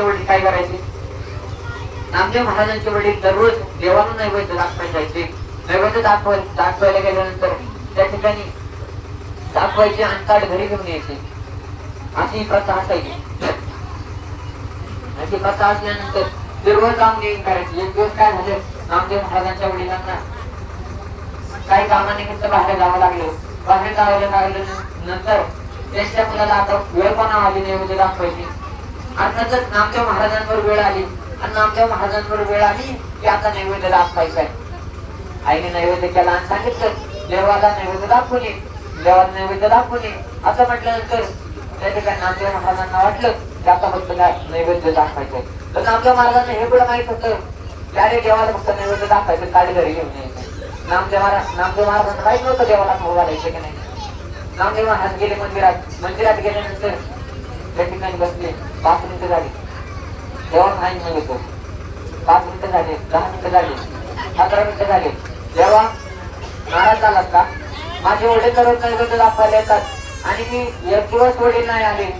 महाराजांच्या वडील काय करायचे? नामदेव महाराजांचे वडील दररोज देवाला नैवेद्य दाखवायला जायचे. नैवेद्य दाखवाय दाखवायला गेल्यानंतर त्या ठिकाणी दाखवायचे आणि ताट घरी घेऊन यायचे. अशी ही प्रथा असायची. अशी प्रथा असल्यानंतर दररोज जाऊन येऊन करायची. एक दिवस काय झालं? नामदेव महाराजांच्या वडिलांना काही कामानिमित्त बाहेर जावं लागलं. बाहेर जावं लागलं नंतर त्यांच्या मुलाला आता वेळ पण आली नैवेद्य म्हणजे दाखवायची. अर्थातच नामदेव महाराजांवर वेळ आली. आणि नामदेव महाराजांवर वेळ आली की आता नैवेद्य दाखवायचा आहे. आईने नैवेद्य केला आणि सांगितलं देवाला नैवेद्य दाखवून ये देवाला नैवेद्य दाखवून ये. असं म्हटल्यानंतर त्या ठिकाणी नामदेव महाराजांना वाटलं की आता फक्त नैवेद्य नैवेद्य दाखवायचंय तर नामदेव महाराजांना हे पण माहीत होतं की अरे देवाला फक्त नैवेद्य दाखवायचं काळी घरी घेऊन यायचं नामदेव महाराज नामदेव महाराजांना माहीत नव्हतं देवाला खाऊ घालायचं की नाही. नामदेव महाराज गेले मंदिरात. मंदिरात गेल्यानंतर त्या ठिकाणी बसले पाच मिनिटं झाली. जेव्हा नाही म्हणतो पाच मिनिटं झाले दहा मिनिटं झाली अकरा मिनिटं झाले. जेव्हा नाराज झालात का? माझे वडील दररोज नैवेद्य आपल्याला येतात आणि मी एक दिवस वडील नाही आले.